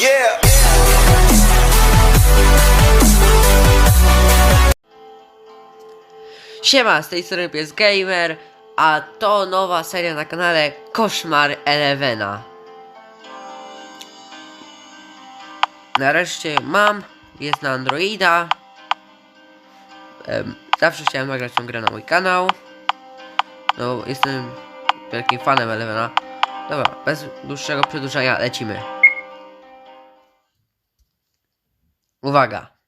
Yeah. Siema, z tej strony Pies Gamer, a to nowa seria na kanale Koszmar Elevena. Nareszcie mam, jest na Androida. Zawsze chciałem nagrać tą grę na mój kanał. No, jestem wielkim fanem Elevena. Dobra, bez dłuższego przedłużania lecimy. Uwaga!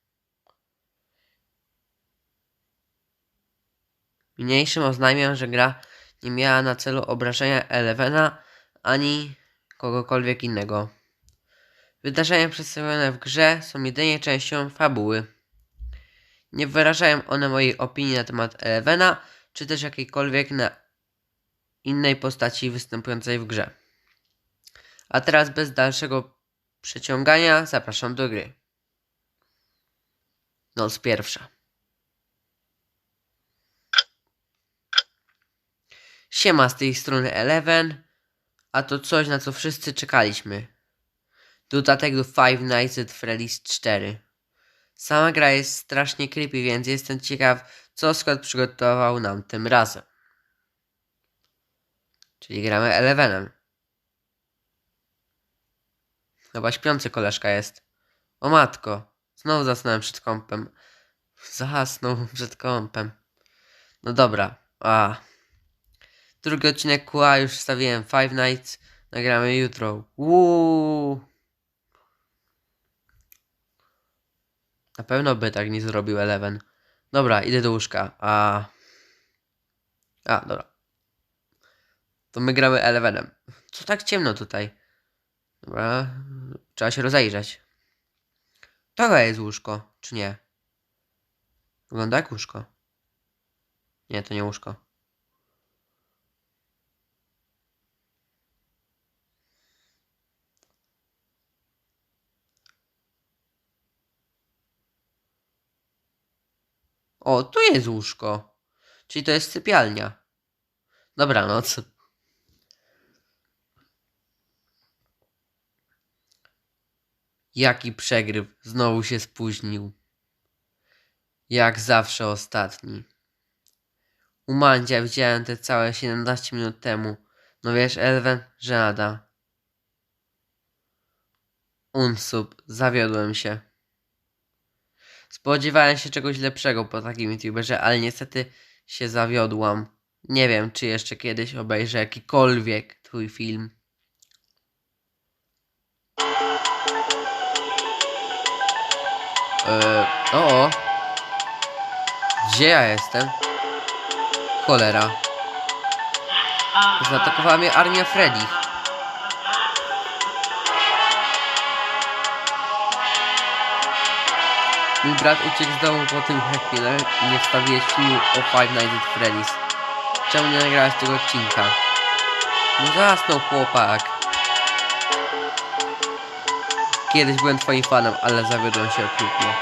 Niniejszym oznajmiam, że gra nie miała na celu obrażenia Elevena ani kogokolwiek innego. Wydarzenia przedstawione w grze są jedynie częścią fabuły. Nie wyrażają one mojej opinii na temat Elevena, czy też jakiejkolwiek innej postaci występującej w grze. A teraz bez dalszego przeciągania zapraszam do gry. Noc pierwsza. Siema z tej strony Eleven, a to coś na co wszyscy czekaliśmy. Dodatek do Five Nights at Freddy's 4. Sama gra jest strasznie creepy, więc jestem ciekaw, co skład przygotował nam tym razem. Czyli gramy Elevenem. Chyba śpiący koleżka jest. O matko, znowu zasnąłem przed kąpem. Zasnął przed kąpem. No dobra, a. Drugi odcinek QA już wstawiłem Five Nights. Nagramy jutro. Uuu. Na pewno by tak nie zrobił Eleven. Dobra, idę do łóżka. A. A, dobra. To my gramy Elevenem. Co tak ciemno tutaj? Dobra. Trzeba się rozejrzeć. To jest łóżko, czy nie? Wygląda jak łóżko. Nie, to nie łóżko. O, tu jest łóżko. Czyli to jest sypialnia. Dobranoc. Jaki przegryw. Znowu się spóźnił. Jak zawsze ostatni. U Mandzia widziałem te całe 17 minut temu. No wiesz, Elwen, że nada. Unsub, zawiodłem się. Spodziewałem się czegoś lepszego po takim youtuberze, ale niestety się zawiodłam. Nie wiem, czy jeszcze kiedyś obejrzę jakikolwiek twój film. Eee, o. Gdzie ja jestem? Cholera. Zaatakowała mnie armia Freddy. Mój brat uciekł z domu po tym jak chwilę nie wstawiłeś filmu o Five Nights at Freddy's. Czemu nie nagrałeś tego odcinka? No zasnął chłopak. Kiedyś byłem twoim fanem, ale zawiodłem się okrutnie.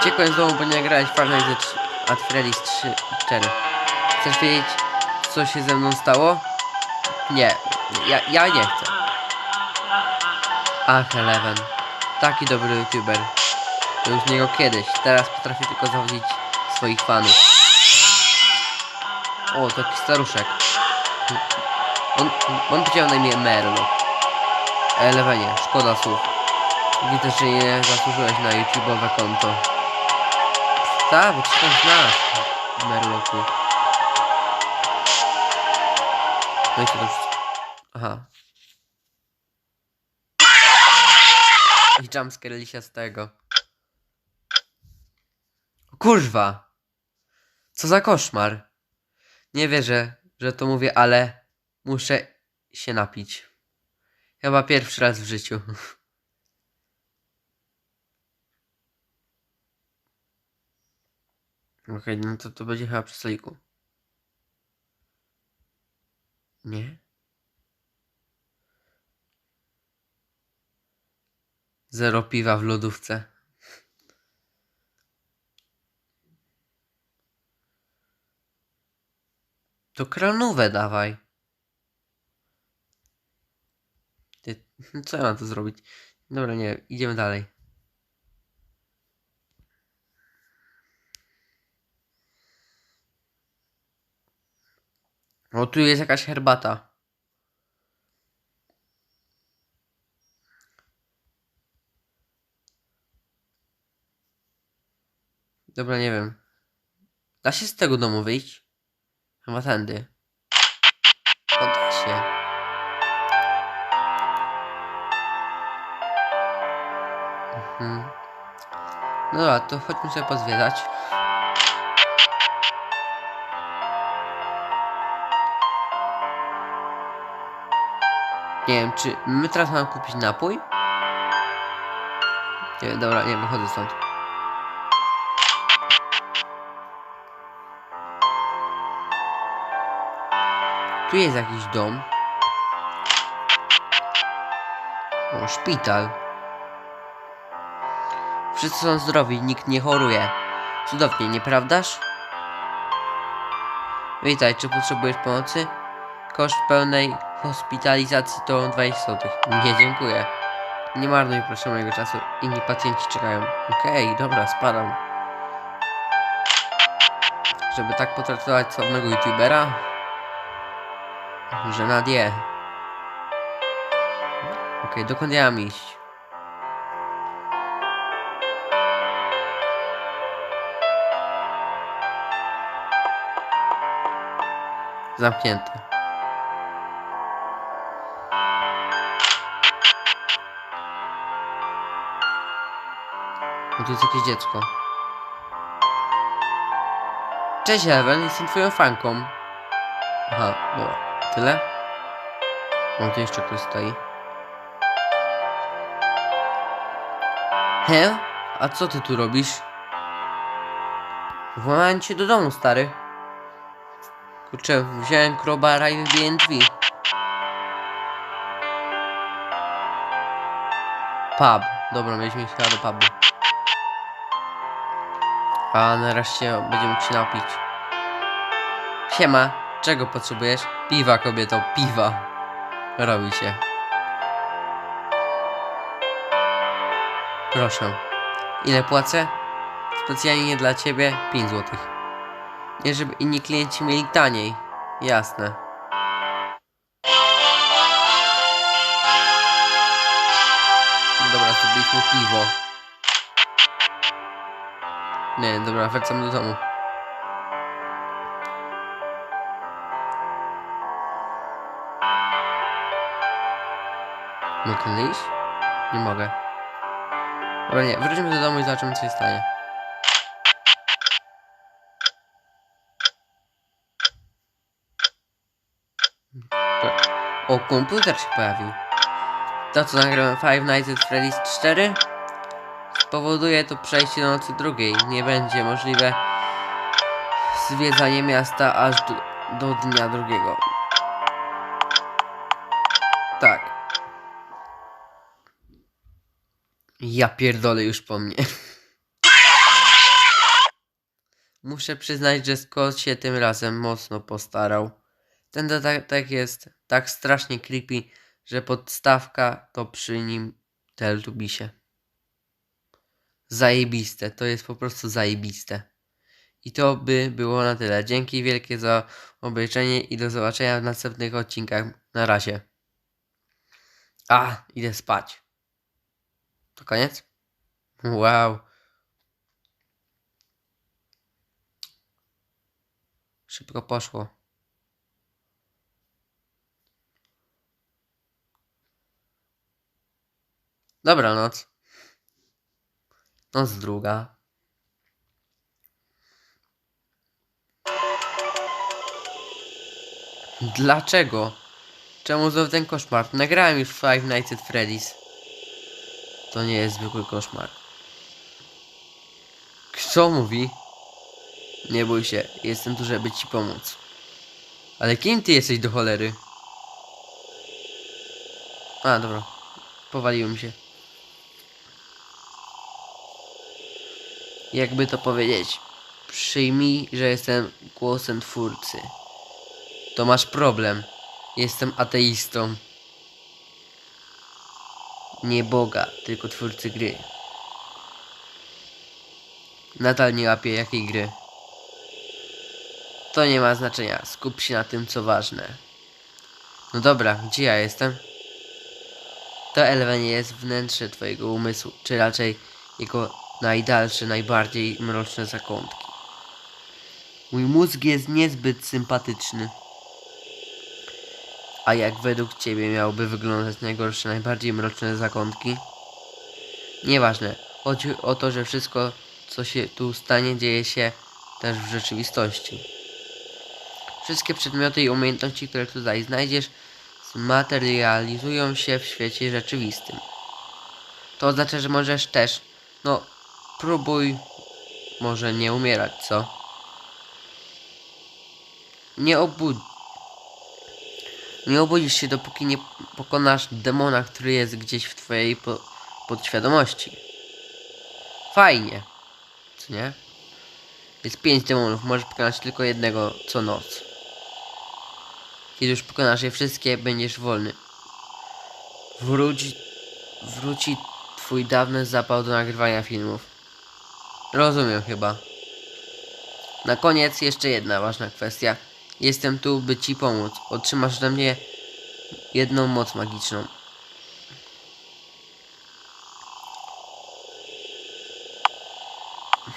Uciekłem z domu, bo nie nagrałeś Five Nights at Freddy's 3 4. Chcesz wiedzieć, co się ze mną stało? Nie, ja, ja nie chcę. Ach, Eleven. Taki dobry youtuber. Był z niego kiedyś, teraz potrafi tylko zawodzić swoich fanów. O, taki staruszek. On, on powiedział na imię Merlo. Elevenie, szkoda słów. Widzę, że nie zasłużyłeś na YouTube'owe konto. Tak, bo ci tam znasz, Merloku. No i co to? Aha. I jumpscare lisia z tego. Kurwa! Co za koszmar. Nie wierzę, że to mówię, ale muszę się napić. Chyba pierwszy raz w życiu. Okej, no to to będzie chyba przy stoliku. Nie? Zero piwa w lodówce. To kranówę dawaj. Co ja mam tu zrobić? Dobra, nie, idziemy dalej. O, tu jest jakaś herbata. Dobra, nie wiem. Da się z tego domu wyjść? Chyba tędy. O, da się. Mhm. No dobra, to chodźmy sobie pozwiedzać. Nie wiem, czy my teraz mamy kupić napój? Nie, dobra, nie, wychodzę stąd. Tu jest jakiś dom. O, szpital. Wszyscy są zdrowi, nikt nie choruje. Cudownie, nieprawdaż? Witaj, czy potrzebujesz pomocy? Koszt pełnej hospitalizacji to 20 zł. Nie, dziękuję. Nie marnuj proszę mojego czasu. Inni pacjenci czekają. Okej, dobra, spadam. Żeby tak potraktować sławnego youtubera? Że nadie. Okej, dokąd ja mam iść? Zamknięte. No tu jest jakieś dziecko. Cześć Ewen, jestem twoją fanką. Aha, dobra. Tyle? O, tu jeszcze ktoś stoi. He? A co ty tu robisz? Włamałem cię do domu, stary. Kurczę, wziąłem crowbara i wybiłem drzwi. Pub. Dobra, mieliśmy chyba do pubu. A nareszcie będziemy mógł się napić. Siema, czego potrzebujesz? Piwa, kobieto, piwa. Robi się. Proszę. Ile płacę? Specjalnie dla ciebie 5 zł. Nie żeby inni klienci mieli taniej. Jasne. Dobra, zdobyliśmy piwo. Nie, dobra, wracam do domu. Mogę iść? Nie mogę. Dobra, nie, wróćmy do domu i zobaczymy co się stanie. O, komputer się pojawił. To co nagrałem Five Nights at Freddy's 4 spowoduje to przejście do nocy drugiej. Nie będzie możliwe zwiedzanie miasta aż do, do dnia drugiego. Tak. Ja pierdolę już po mnie. Muszę przyznać, że Scott się tym razem mocno postarał. Ten dodatek jest tak strasznie creepy, że podstawka to przy nim Teletubbisie. Zajebiste, to jest po prostu zajebiste. I to by było na tyle. Dzięki wielkie za obejrzenie i do zobaczenia w następnych odcinkach. Na razie. A, idę spać. To koniec? Wow. Szybko poszło. Dobranoc. Noc druga. Dlaczego? Czemu znowu ten koszmar? Nagrałem już Five Nights at Freddy's. To nie jest zwykły koszmar. Kto mówi? Nie bój się, jestem tu, żeby ci pomóc. Ale kim ty jesteś do cholery? A, dobra. Powaliłem się. Jakby to powiedzieć. Przyjmij, że jestem głosem twórcy. To masz problem. Jestem ateistą. Nie Boga, tylko twórcy gry. Nadal nie łapie jakiej gry. To nie ma znaczenia. Skup się na tym, co ważne. No dobra, gdzie ja jestem? To Elven jest wnętrze twojego umysłu, czy raczej jego najdalsze, najbardziej mroczne zakątki. Mój mózg jest niezbyt sympatyczny. A jak według ciebie miałoby wyglądać najgorsze, najbardziej mroczne zakątki? Nieważne. Chodzi o to, że wszystko, co się tu stanie, dzieje się też w rzeczywistości. Wszystkie przedmioty i umiejętności, które tutaj znajdziesz, zmaterializują się w świecie rzeczywistym. To oznacza, że możesz też, no, próbuj może nie umierać, co? Nie obudź. Nie obudzisz się, dopóki nie pokonasz demona, który jest gdzieś w twojej po podświadomości. Fajnie. Co nie? Jest pięć demonów, możesz pokonać tylko jednego co noc. Kiedy już pokonasz je wszystkie, będziesz wolny. Wróci, wróci twój dawny zapał do nagrywania filmów. Rozumiem chyba. Na koniec jeszcze jedna ważna kwestia. Jestem tu, by ci pomóc. Otrzymasz ode mnie jedną moc magiczną.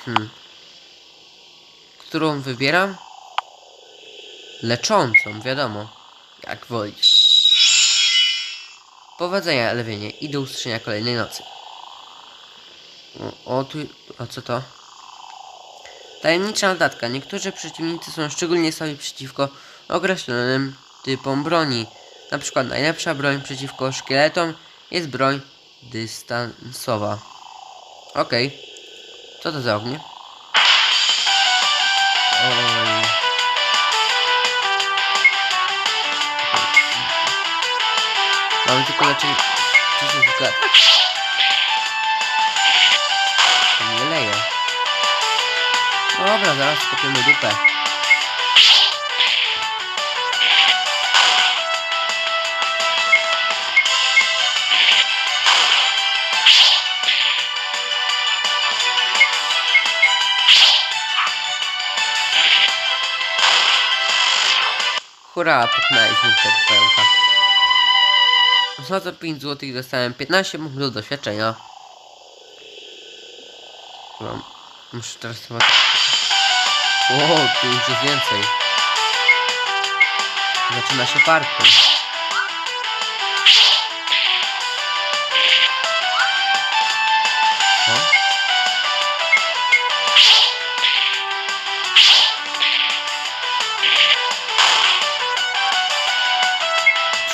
Hmm. Którą wybieram? Leczącą, wiadomo. Jak wolisz. Powodzenia, Elwienie. I do usłyszenia kolejnej nocy. O, tu... A co to? Tajemnicza notatka. Niektórzy przeciwnicy są szczególnie słabi przeciwko określonym typom broni. Na przykład najlepsza broń przeciwko szkieletom jest broń dystansowa. Okej. Co to za ognie? Oj. Mamy tylko leczenie... Co się nie leje. Dobra, zaraz kopiemy dupę. Hurra, pokonaliśmy tego pająka. Za to 5 zł dostałem 15 punktów do doświadczenia. Mam. Muszę teraz chyba... O, tu już jest więcej. Zaczyna się parkour.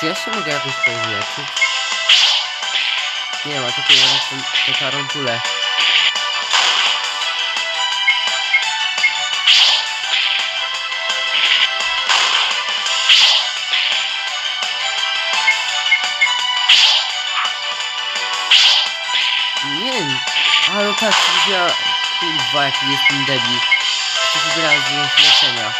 Czy ja się mogę jakoś wyleczyć? Nie ma, tylko ja jestem te tarantule. Wiem. A no tak, ja... Kurwa, jaki jestem debil. Przecież wybrałem z leczenia.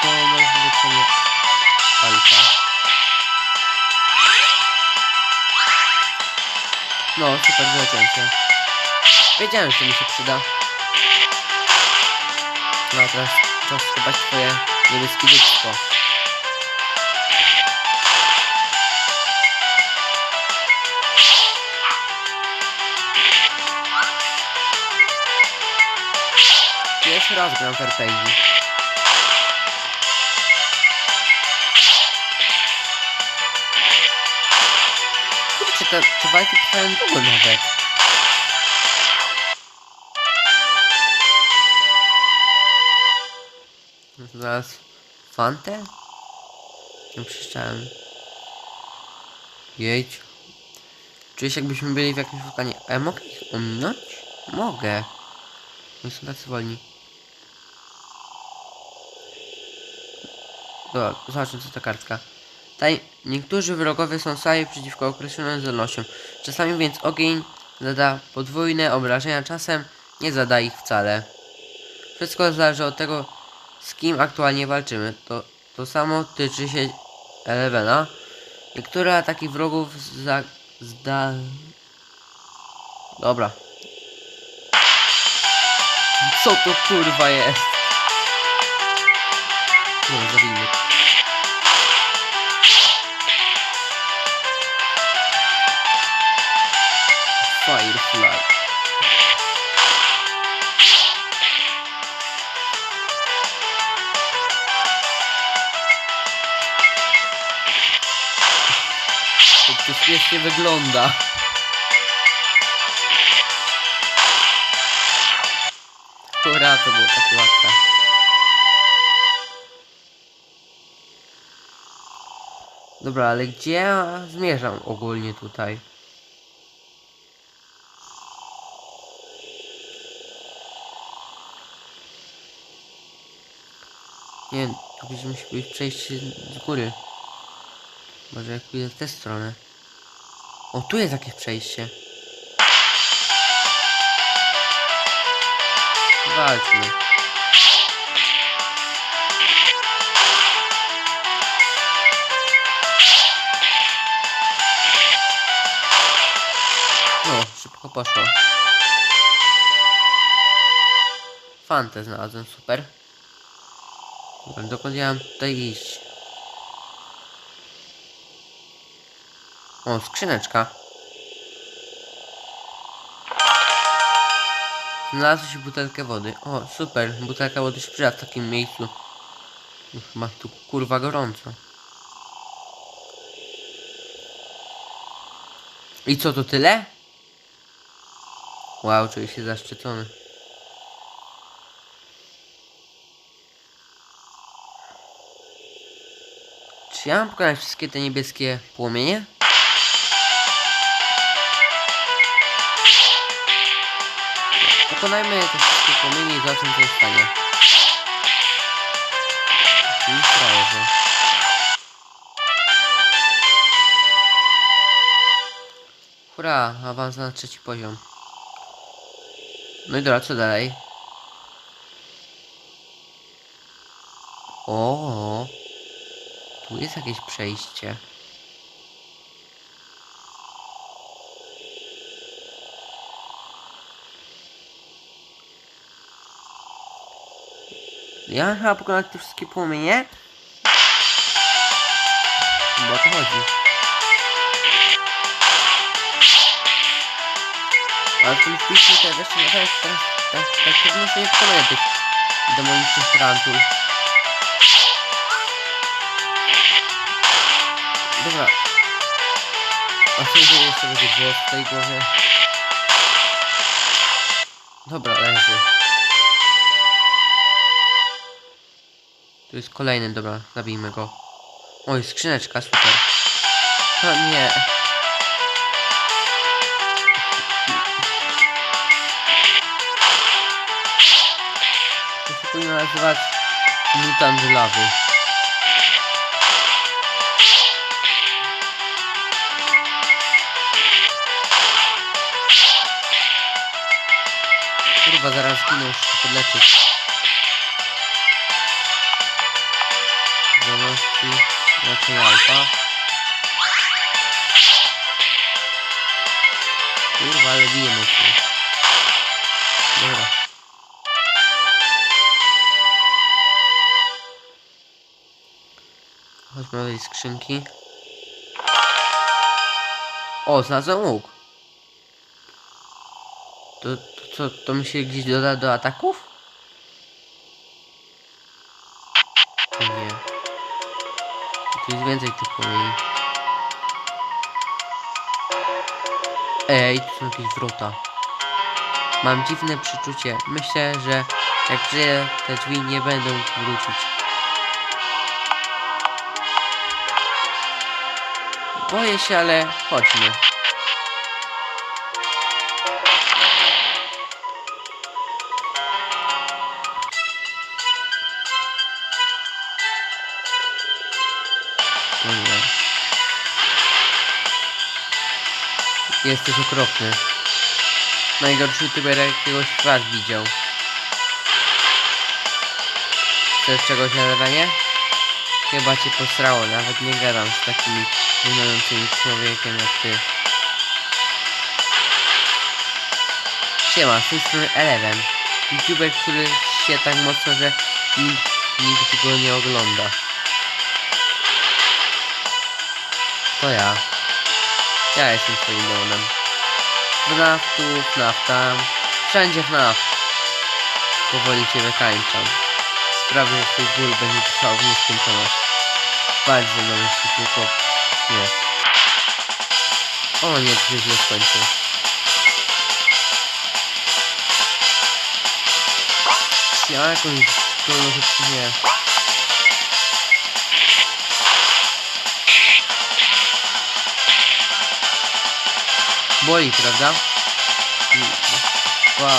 Zdolność leczenia. No, super, wyleciałem się. Wiedziałem, że mi się przyda. No, teraz czas skopać twoje niebieskie dupko. Pierwszy raz gram w RPG. Kurczę, te, te walki trwają długo nawet. Zaraz... Fantę? Nie przeczytałem. Jedź. Czuję się jakbyśmy byli w jakimś. A ja mogę ich ominąć? Mogę. Oni są tacy wolni. Dobra, zobaczmy co to kartka. Taj, niektórzy wrogowie są sami przeciwko określonym zdolnościom. Czasami więc ogień zada podwójne obrażenia, czasem nie zada ich wcale. Wszystko zależy od tego, z kim aktualnie walczymy. To, to samo tyczy się Elevena. Niektóre ataki wrogów za... zda... Dobra. Co to kurwa jest? Dobra, zabijmy. Śmiesznie wygląda. Hurra, to było takie łatwe. Dobra, ale gdzie ja zmierzam ogólnie tutaj? Nie wiem, gdzieś musi być przejście z góry. Może jak pójdę w tę stronę. O, tu jest jakieś przejście. Walczmy. O, szybko poszło. Fantę znalazłem, super. Dokąd ja mam tutaj iść? O, skrzyneczka. Znalazłeś butelkę wody. O, super. Butelka wody się przyda w takim miejscu. Chyba tu kurwa gorąco. I co, to tyle? Wow, czuję się zaszczycony. Czy ja mam pokonać wszystkie te niebieskie płomienie? Pokonajmy te wszystkie płomienie i zobaczymy co się stanie. Frajerze. Hurra, awans na trzeci poziom. No i dobra, co dalej? O, tu jest jakieś przejście. Ja chyba pokonać te wszystkie płomienie? Bo o to chodzi. Ale w tym wpisie to jeszcze nie tak, tak, tak, tak trudno się nie pokonuje tych demonicznych tarantul. Dobra. A co się jeszcze będzie było w tej głowie? Dobra, leży. Tu jest kolejny, dobra, zabijmy go. Oj, skrzyneczka, super. O nie. To się powinno nazywać mutant lawy. Kurwa, zaraz ginę, podleczyć. Raczej alfa. Kurwa, ale bije mocno. Dobra. Chodźmy do tej skrzynki. O, znalazłem łuk. To, to co, to mi się gdzieś doda do ataków? Jest więcej tych płomieni. Ej, tu są jakieś wrota. Mam dziwne przeczucie. Myślę, że jak żyję, te drzwi nie będą wrócić. Boję się, ale chodźmy. Jesteś okropny. Najgorszy youtuber jakiego świat widział. Chcesz czegoś na lewanie? Chyba cię posrało, nawet nie gadam z takimi wyglądającymi człowiekiem jak ty. Siema, z tej strony Eleven. YouTuber, który się tak mocno, że nikt, nikt go nie ogląda. To ja. Ja jestem twoim demonem. FNAF tu, FNAF tam. Wszędzie FNAF. Powoli cię wykańczam. Sprawię, że twój ból będzie trwał w nieskończoność. Walcz ze mną, jeśli tylko... Nie. O nie, to źle skończy. Ja jakąś... To może... Nie. Boli, prawda? Ba.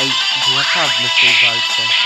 Ej, ja padnę w tej walce.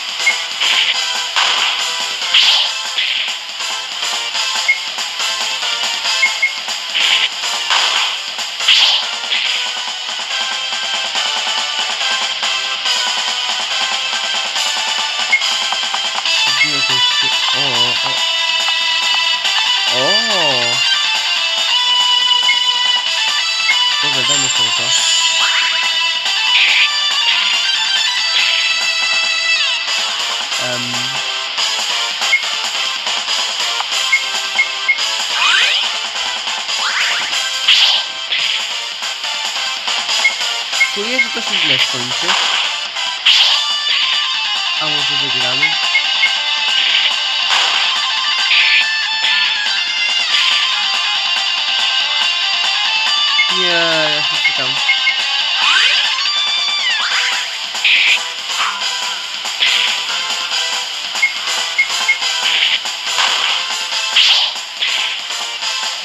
Czuję, że to się źle skończy. A może wygramy? Nie, ja się czytam.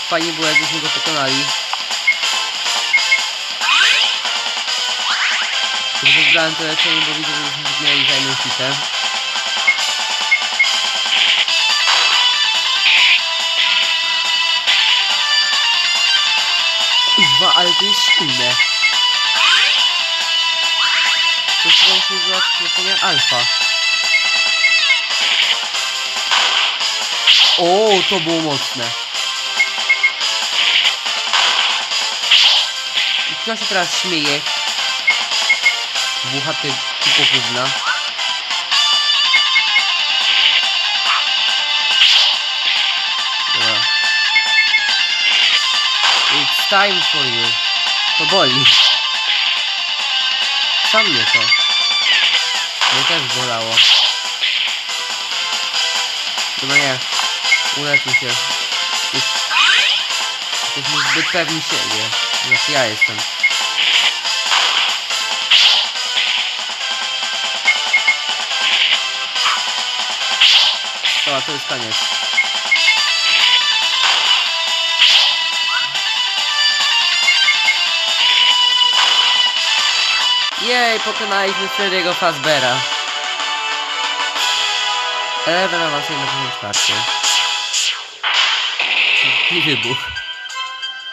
Fajnie było, jakbyśmy go pokonali. Wybrałem to leczenie, bo widzę, że już mieli zajmę hitem. Kuźwa, ale to jest silne. To jest właśnie była leczenia alfa. O, to było mocne. I kto się teraz śmieje? Włuchaty typu gówna. Dobra. It's time for you. To boli. Sam mnie to. Mnie też bolało. Dobra nie. Uleczmy się. Jest... Jesteśmy zbyt pewni siebie. Znaczy ja jestem. Dobra, to jest koniec. Jej, pokonaliśmy Freddy'ego Fazbera. Eleven awansuje na poziom czwarty. I wybuch.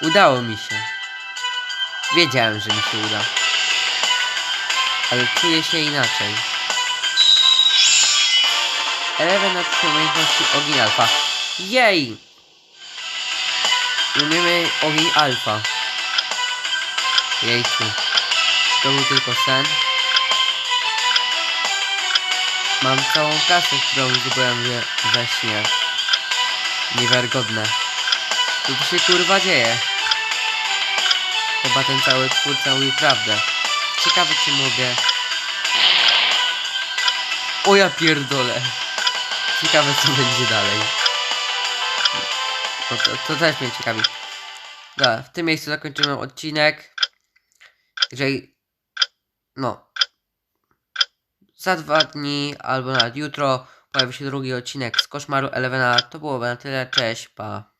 Udało mi się. Wiedziałem, że mi się uda. Ale czuję się inaczej. Eleven napisał umiejętności ogień alfa. Jej! Umiemy ogień alfa. Jejku. To był tylko sen. Mam całą kasę, którą zdobyłem we, we śnie. Niewiarygodne. Co tu się kurwa dzieje? Chyba ten cały twórca mówił prawdę. Ciekawe czy mogę... O ja pierdolę. Ciekawe co będzie dalej. No to, to też mnie ciekawi. Dobra, w tym miejscu zakończymy odcinek. Jeżeli... No. Za dwa dni, albo nawet jutro, pojawi się drugi odcinek z Koszmaru Elevena. To byłoby na tyle. Cześć, pa.